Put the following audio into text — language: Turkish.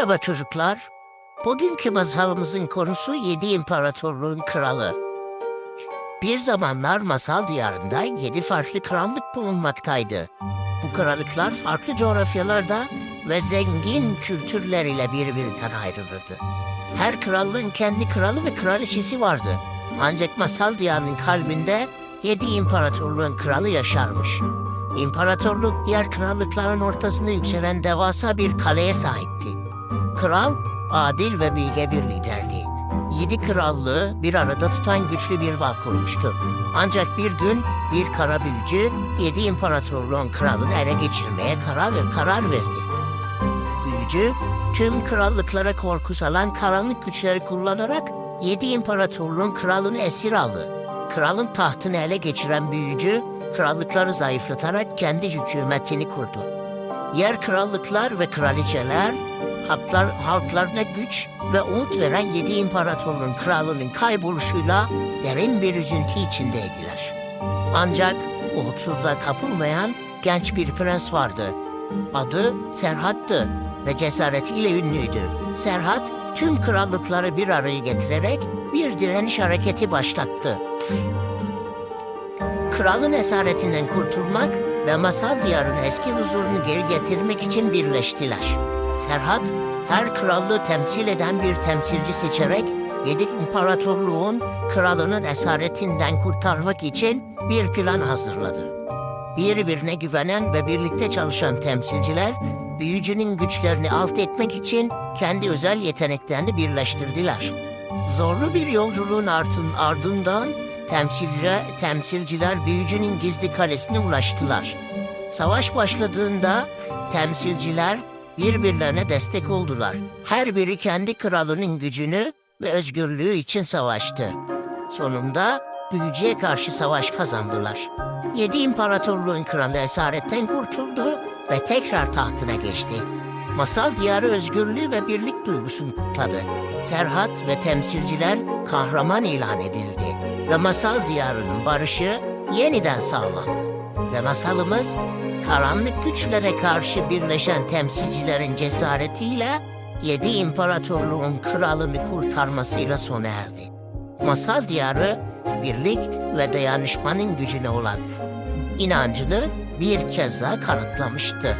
Merhaba çocuklar. Bugünkü masalımızın konusu Yedi İmparatorluğun Kralı. Bir zamanlar masal diyarında yedi farklı krallık bulunmaktaydı. Bu krallıklar farklı coğrafyalarda ve zengin kültürleriyle birbirinden ayrılırdı. Her krallığın kendi kralı ve kraliçesi vardı. Ancak masal diyarının kalbinde yedi imparatorluğun kralı yaşarmış. İmparatorluk diğer krallıkların ortasında yükselen devasa bir kaleye sahipti. Kral adil ve bilge bir liderdi. Yedi krallığı bir arada tutan güçlü bir bağ kurmuştu. Ancak bir gün bir kara büyücü yedi imparatorluğun kralını ele geçirmeye karar, karar verdi. Büyücü tüm krallıklara korku salan karanlık güçleri kullanarak yedi imparatorluğun kralını esir aldı. Kralın tahtını ele geçiren büyücü krallıkları zayıflatarak kendi hükümetini kurdu. Yer krallıklar ve kraliçeler halklar, halklarına güç ve umut veren yedi imparatorluğun kralının kayboluşuyla derin bir üzüntü içindeydiler. Ancak umutsuzluğa kapılmayan genç bir prens vardı. Adı Serhat'tı ve cesaretiyle ünlüydü. Serhat tüm krallıkları bir araya getirerek bir direniş hareketi başlattı. Kralın esaretinden kurtulmak ve masal diyarının eski huzurunu geri getirmek için birleştiler. Serhat, her krallığı temsil eden bir temsilci seçerek yedi imparatorluğun kralının esaretinden kurtarmak için bir plan hazırladı. Birbirine güvenen ve birlikte çalışan temsilciler, büyücünün güçlerini alt etmek için kendi özel yeteneklerini birleştirdiler. Zorlu bir yolculuğun ardın, ardından temsilciler, temsilciler büyücünün gizli kalesine ulaştılar. Savaş başladığında temsilciler birbirlerine destek oldular. Her biri kendi kralının gücünü ve özgürlüğü için savaştı. Sonunda büyücüye karşı savaş kazandılar. Yedi imparatorluğun kralı esaretten kurtuldu ve tekrar tahtına geçti. Masal diyarı özgürlüğü ve birlik duygusunu kutladı. Serhat ve temsilciler kahraman ilan edildi ve masal diyarının barışı yeniden sağlandı. Ve masalımız karanlık güçlere karşı birleşen temsilcilerin cesaretiyle yedi imparatorluğun kralını kurtarmasıyla sona erdi. Masal diyarı birlik ve dayanışmanın gücüne olan inancını bir kez daha kanıtlamıştı.